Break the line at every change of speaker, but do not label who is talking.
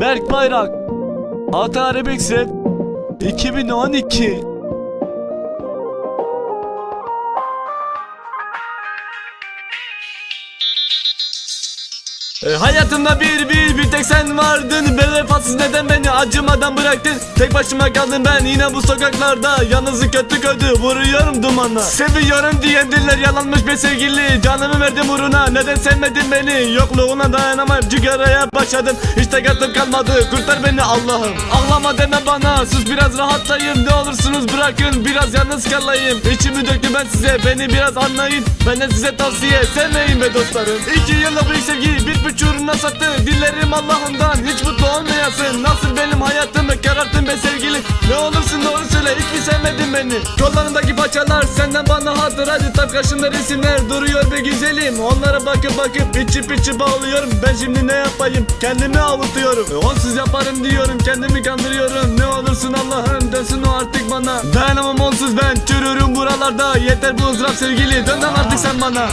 Berk Bayrak Ata Arabik Set 2012 E, hayatımda bir bir bir tek sen vardın. Be vefasız neden beni acımadan bıraktın? Tek başıma kaldım ben yine bu sokaklarda. Yalnızlık kötü kötü vuruyorum dumana. Seviyorum diyen diller yalanmış be sevgili. Canımı verdim uğruna neden sevmedin beni? Yokluğuna dayanamam cigaraya başladım. Hiç takatım kalmadı kurtar beni Allah'ım. Ağlama deme bana sus biraz rahatlayayım Ne olursunuz bırakın biraz yalnız kalayım. İçimi döktüm ben size beni biraz anlayın. Benden size tavsiye sevmeyin be dostlarım. İki yılda bir sevgi uğruna sattı Dilerim Allah'ımdan. Hiç mutlu olmayasın. Nasıl benim hayatımı kararttın be sevgilim? Ne olursun doğru söyle hiç mi sevmedin beni? Kollarındaki paçalar senden bana hatıraydı Tam karşımda resimler duruyor be güzelim. Onlara bakıp bakıp içip içip ağlıyorum Ben şimdi ne yapayım? Kendimi avutuyorum. Onsuz yaparım diyorum. Kendimi kandırıyorum. Ne olursun Allah'ım dönsün o artık bana. Dayanamam onsuz ben. Çürürüm buralarda. Yeter bu ızdırap sevgili. Dön artık sen bana